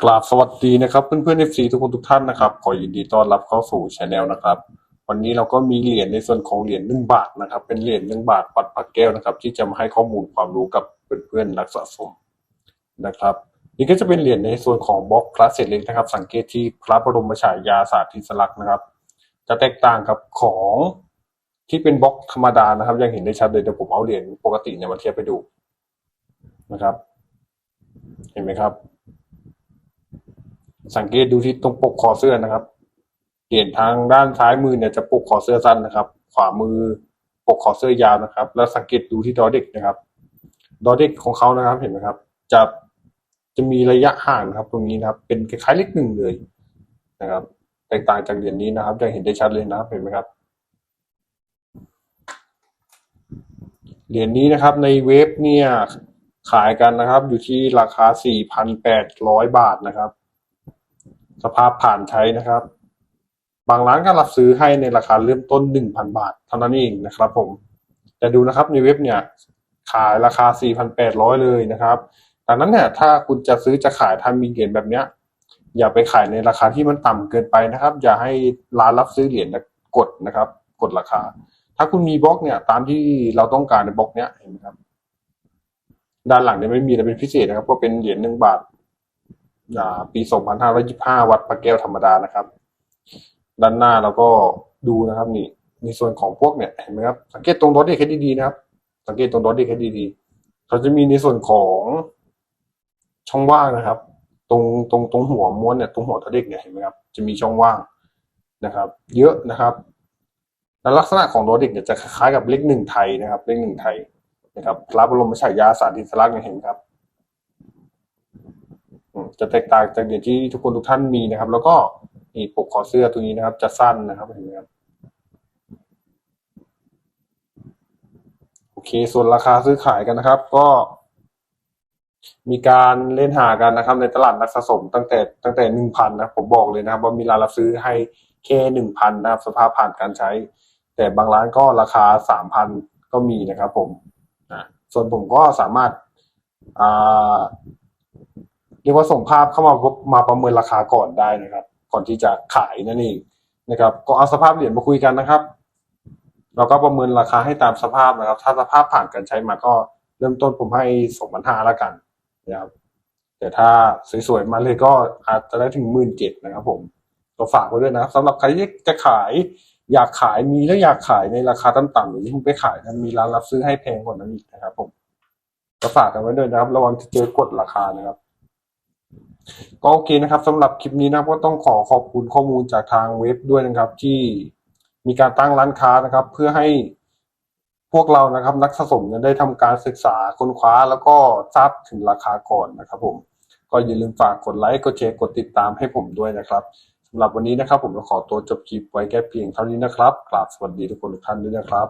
กราบสวัสดีนะครับเพื่อนๆ FC ทุกคนทุกท่านนะครับ ขอยินดีต้อนรับเข้าสู่ช anel นะครับ วันนี้เราก็มีเหรียญในส่วนของเหรียญหนึ่งบาทนะครับ เป็นเหรียญหนึ่งบาทปัดปักแก้วนะครับ ที่จะมาให้ข้อมูลความรู้กับเพื่อนๆนักสะสมนะครับ นี่ก็จะเป็นเหรียญในส่วนของบล็อกพระเศษเล็กนะครับ สังเกตที่พระบรมฉายาสาธิสลักษณ์นะครับ จะแตกต่างกับของที่เป็นบล็อกธรรมดานะครับ ยังเห็นได้ชัดเลยเดี๋ยวผมเอาเหรียญปกติเนี่ยมาเทียบไปดูนะครับ เห็นไหมครับ สังเกตดูที่ตรงปกคอเสื้อนะครับเหรียญทางด้านซ้ายมือเนี่ยจะปกคอเสื้อสั้นนะครับ ขวามือปกคอเสื้อยาวนะครับ แล้วสังเกตดูที่ดอเด็กนะครับ ดอเด็กของเขานะครับเห็นไหมครับ จะจะมีระยะห่างนะครับ ตรงนี้นะครับ เป็นคล้ายๆเลขหนึ่งเลยนะครับ แตกต่างจากเหรียญนี้นะครับจะเห็นได้ชัดเลยนะครับเห็นไหมครับเหรียญนี้นะครับในเว็บเนี่ย ขายกันนะครับ อยู่ที่ราคา 4,800 บาทนะครับ สภาพผ่านใช้นะครับ บางร้านก็รับซื้อให้ในราคาเริ่มต้น 1,000 บาทเท่านั้นเองนะครับ ผมแต่ดูนะครับในเว็บเนี่ยขายราคา 4,800 เลยนะครับดังนั้นเนี่ยถ้าคุณจะซื้อจะขายถ้ามีเหรียญแบบเนี้ย อย่าไปขายในราคาที่มันต่ำเกินไปนะครับ อย่าให้ร้านรับซื้อเหรียญกดนะครับ กดราคา ถ้าคุณมีบล็อกเนี่ยตามที่เราต้องการในบล็อกเนี้ยเห็นไหมครับ ด้านหลังเนี่ยไม่มีอะไรเป็นพิเศษนะครับ ก็เป็นเหรียญหนึ่งบาทอ่าปี2525วัดพระแก้วธรรมดานะครับ ด้านหน้าเราก็ดูนะครับนี่ในส่วนของพวกเนี่ยเห็นไหมครับสังเกตตรงดอทเด็กให้ดีๆนะครับ สังเกตตรงดอทเด็กให้ดีๆเขาจะมีในส่วนของช่องว่างนะครับ ตรงตรงตรงหัวม้วนเนี่ยตรงหัวดอทเด็กเนี่ยเห็นไหมครับจะมีช่องว่างนะครับ เยอะนะครับแล้วลักษณะของดอทเด็กเนี่ยจะคล้ายๆกับเลขหนึ่งไทยนะครับ เลขหนึ่งไทย นะครับพระบรมฉายาสาธิสลักษณ์เนี่ยเห็นครับจะแตกต่างจากเหรียที่ทุกคนทุกท่านมีนะครับ แล้วก็นี่ปกคอเสื้อตัวนี้นะครับ จะสั้นนะครับเห็นไหมครับโอเค ส่วนราคาซื้อขายกันนะครับ ก็ มีการเล่นหากันนะครับ ในตลาดนักสะสมตั้งแต่ตั้งแต่หนึ่งพันนะผมบอกเลยนะครับ ว่ามีร้านรับซื้อให้แค่หนึ่งพันนะครับ สภาพผ่านการใช้ แต่บางร้านก็ราคาสามพันก็มีนะครับผม ส่วนผมก็สามารถเรียกว่าส่งภาพเข้ามามาประเมินราคาก่อนได้นะครับ ก่อนที่จะขายนั่นเองนะครับ ก็เอาสภาพเหรียญมาคุยกันนะครับ เราก็ประเมินราคาให้ตามสภาพนะครับ ถ้าสภาพผ่านการใช้มาก็เริ่มต้นผมให้สองพันห้าแล้วกันนะครับแต่ถ้าสวยๆมาเลยก็อาจจะได้ถึงหมื่นเจ็ดนะครับ ผมก็ฝากไว้ด้วยนะครับสำหรับใครที่จะขาย อยากขายมีแล้วอยากขายในราคาต่ำๆหรือที่มึงไปขายนมีร้านรับซื้อให้แพงกว่านั้นอีกนะครับ ผมก็ฝากกันไว้ด้วยนะครับ ระวังจะเจอกดราคานะครับก็โอเคนะครับสำหรับคลิปนี้นะก็ต้องขอขอบคุณข้อมูลจากทางเว็บด้วยนะครับ ที่มีการตั้งร้านค้านะครับ เพื่อให้พวกเรานะครับ นักสะสมได้ทำการศึกษาค้นคว้าแล้วก็ทราบถึงราคาก่อนนะครับ ผม ก็อย่าลืมฝากกดไลค์กดแชร์กดติดตามให้ผมด้วยนะครับ สำหรับวันนี้นะครับ ผมขอตัวจบคลิปไว้แค่เพียงเท่านี้นะครับกราบสวัสดีทุกคนทุกท่านด้วยนะครับ